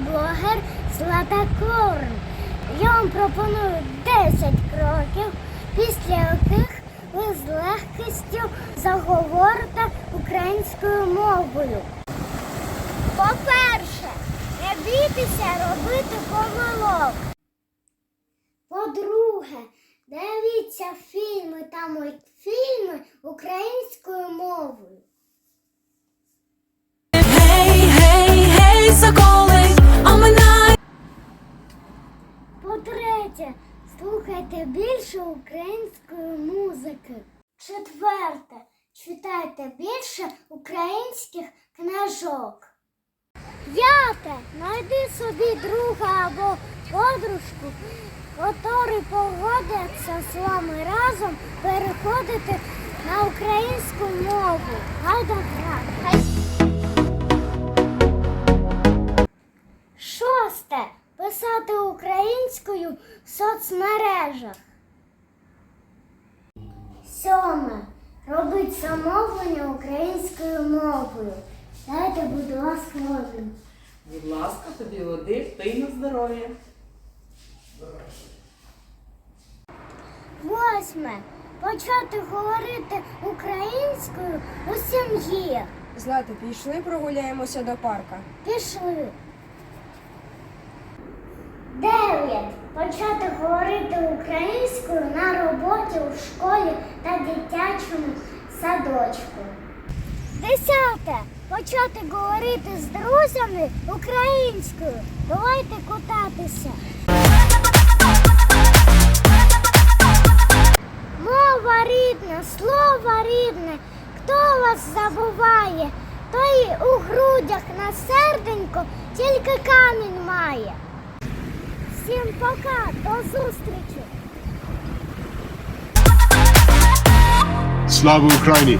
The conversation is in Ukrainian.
блогер Златакорн. Я вам пропоную 10 кроків, після яких ви з легкістю заговорите українською мовою. По-перше, не бійтеся робити помилок. По-друге, дивіться фільми та мультфільми. Слухайте більше української музики. Четверте, читайте більше українських книжок. П'яте, знайди собі друга або подружку, котрі погодяться з вами разом переходити на українську мову. Гайда грати. Українською в соцмережах. Сьоме. Робити замовлення українською мовою. Дайте, будь ласка, воду. Будь ласка, тобі води, пий на здоров'я. Восьме. Почати говорити українською у сім'ї. Злата, пішли прогуляємося до парка. Пішли. Дев'ять. Почати говорити українською на роботі у школі та дитячому садочку. Десяте. Почати говорити з друзями українською. Давайте кутатися. Мова рідна, слово рідне. Хто вас забуває, той у грудях на серденько тільки камінь має. Пока, до зустрічі! Слава Україні!